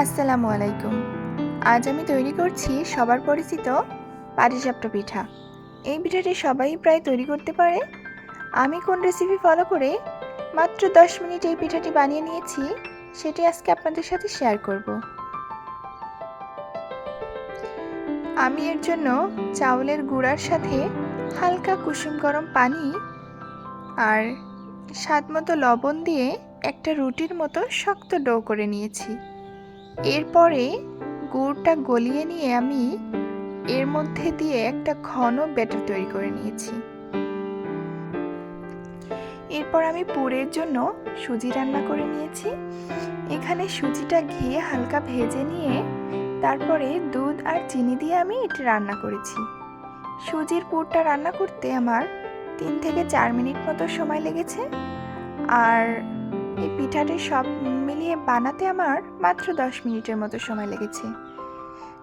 আসসালামু আলাইকুম। আজ আমি তৈরি করছি সবার পরিচিত পাটিসাপটা পিঠা। এই পিঠাটি সবাই প্রায় তৈরি করতে পারে। আমি কোন রেসিপি ফলো করে মাত্র দশ মিনিট এই পিঠাটি বানিয়ে নিয়েছি, সেটি আজকে আপনাদের সাথে শেয়ার করব। আমি এর জন্য চাউলের গুঁড়ার সাথে হালকা কুসুম গরম পানি আর স্বাদ মতো লবণ দিয়ে একটা রুটির মতো শক্ত ডো করে নিয়েছি। এরপরে গুড়টা গলিয়ে নিয়ে আমি এর মধ্যে দিয়ে একটা ঘন ব্যাটার তৈরি করে নিয়েছি। এরপর আমি পুরের জন্য সুজি রান্না করে নিয়েছি। এখানে সুজিটা ঘিয়ে হালকা ভেজে নিয়ে তারপরে দুধ আর চিনি দিয়ে আমি এটা রান্না করেছি। সুজির পুরটা রান্না করতে আমার তিন থেকে চার মিনিট মতো সময় লেগেছে। আর এই পিঠাটি সব মিলিয়ে বানাতে আমার মাত্র দশ মিনিটের মতো সময় লেগেছে।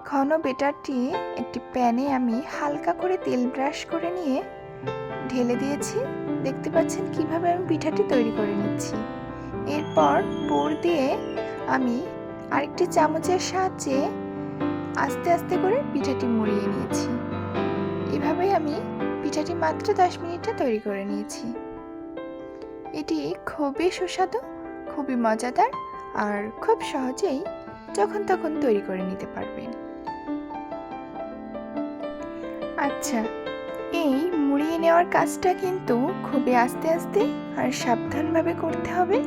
ঘন বেটারটি একটি প্যানে আমি হালকা করে তেল ব্রাশ করে নিয়ে ঢেলে দিয়েছি। দেখতে পাচ্ছেন কীভাবে আমি পিঠাটি তৈরি করে নিচ্ছি। এরপর পুর দিয়ে আমি আরেকটি চামচের সাহায্যে আস্তে আস্তে করে পিঠাটি মুড়িয়ে নিয়েছি। এভাবেই আমি পিঠাটি মাত্র দশ মিনিটে তৈরি করে নিয়েছি। এটি খুবই সুস্বাদু খুবই মজাদার আর খুব সহজেই যখন তখন তৈরি করে নিতে পারবেন আচ্ছা এই মুড়িয়ে নেওয়ার কাজটা কিন্তু খুবই আস্তে আস্তে আর সাবধানভাবে করতে হবে।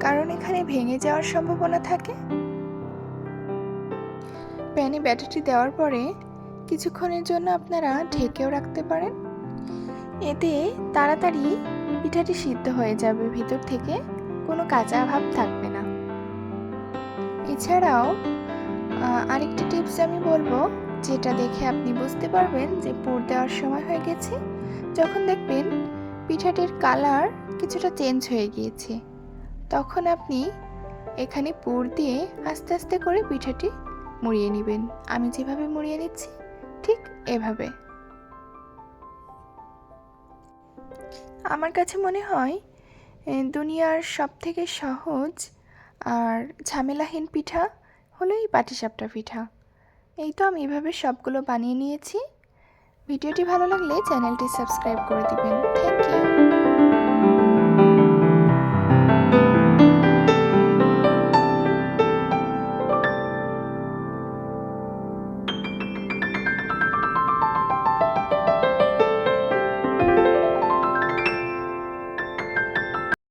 কারণ এখানে ভেঙে যাওয়ার সম্ভাবনা থাকে। প্যানে ব্যাটারটি দেওয়ার পরে কিছুক্ষণের জন্য আপনারা ঢেকেও রাখতে পারেন। এতে তাড়াতাড়ি পিঠাটি সিদ্ধ হয়ে যাবে ভিতর থেকে। কোনো কাঁচা ভাব থাকবে না। এছাড়াও আরেকটি টিপস আমি বলব, যেটা দেখে আপনি বুঝতে পারবেন যে পুর দেওয়ার সময় হয়ে গেছে। যখন দেখবেন পিঠাটির কালার কিছুটা চেঞ্জ হয়ে গিয়েছে, তখন আপনি এখানে পুর দিয়ে আস্তে আস্তে করে পিঠাটি মুড়িয়ে নেবেন। আমি যেভাবে মুড়িয়ে নিচ্ছি, ঠিক এভাবে। আমার কাছে মনে হয় দুনিয়ার সব থেকে সহজ আর ঝামেলাহীন পিঠা হলো এই পাটিসাপটা পিঠা। এই তো আমি এভাবে সবগুলো বানিয়ে নিয়েছি। ভিডিওটি ভালো লাগলে চ্যানেলটি সাবস্ক্রাইব করে দিবেন। Thank you.